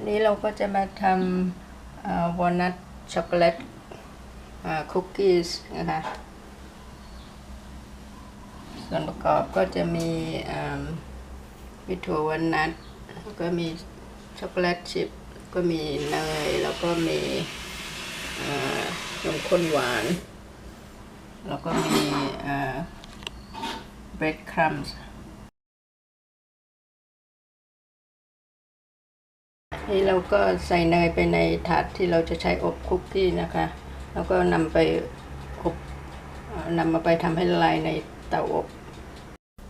วันนี้เราก็จะมาทำวอลนัทช็อกโกแลตคุกกี้นะคะ ส่วนประกอบก็จะมีอ่ามีถั่ววอลนัทแล้วก็มีช็อกโกแลตชิพก็มีเนย แล้วก็มีนมข้นหวาน แล้วก็มีเบรดครัมส์ นี่เราก็ใส่เนยไปในถาดที่เราจะใช้อบคุกกี้นะคะ แล้วก็นำไปอบนำมาไปทำให้ละลายในเตาอบ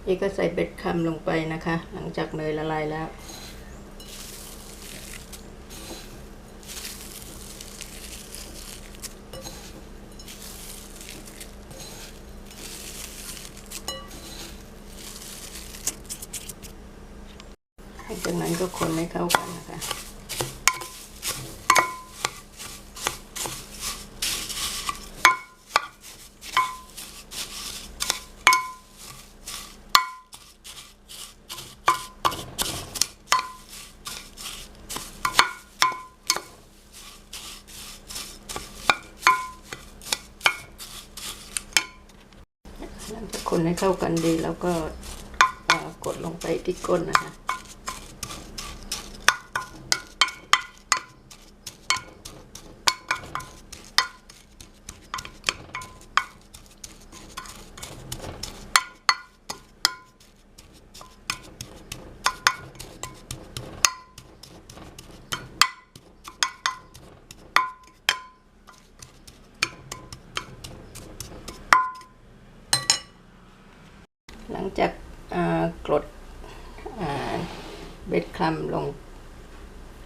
นี่ก็ใส่เบ็ดคำลงไปนะคะ หลังจากเนยละลายแล้วหลังจากนั้นก็คนให้เข้ากันนะคะ คนให้เข้ากันดี แล้วก็กดลงไปที่ก้นนะคะ จะกรดเบ็ดคลัมลง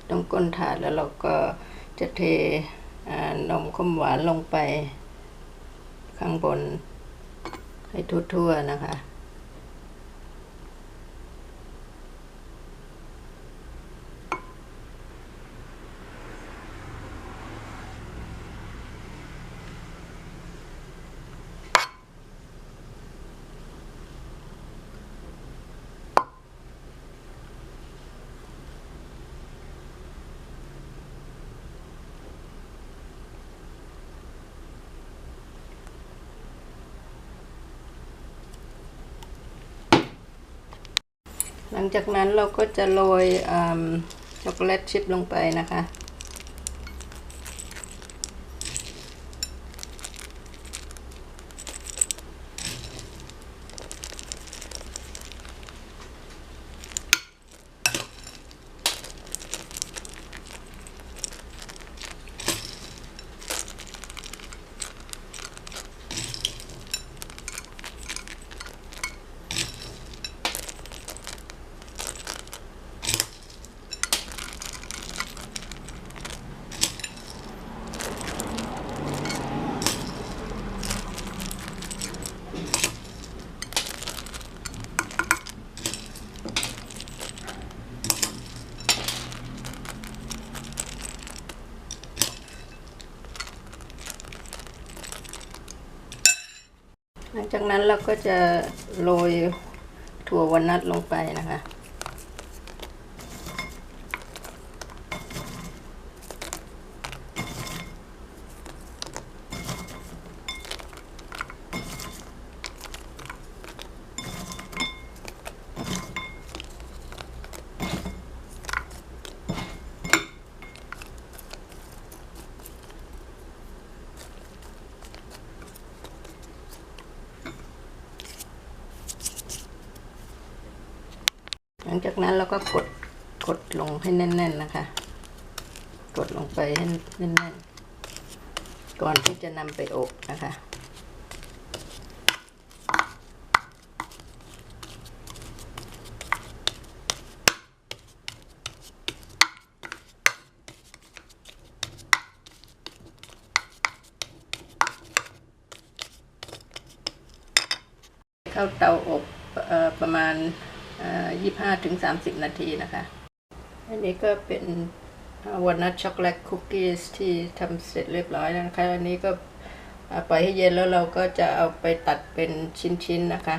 ตรงก้นถาดแล้วเราก็จะเทนมข้นหวานลงไปข้างบนให้ทั่วๆนะคะ หลังจากนั้นเราก็จะโรยช็อกโกแลตชิพลงไปนะคะ หลังจากนั้นเราก็จะโรยถั่ววันนัดลงไปนะคะ ลังจากนั้นเราก็กดกดลงให้แน่น ๆนะคะ กดลงไปให้แน่นๆ ก่อนที่จะนำไปอบนะคะ เข้าเตาอบประมาณ ยี่ห้าถึงสามสิบนาทีนะคะ อันนี้ก็เป็นวอลนัทช็อกโกแลตคุกกี้ที่ทำเสร็จเรียบร้อยแล้วนะคะ อันนี้ก็ปล่อยให้เย็นแล้วเราก็จะเอาไปตัดเป็นชิ้นๆนะคะ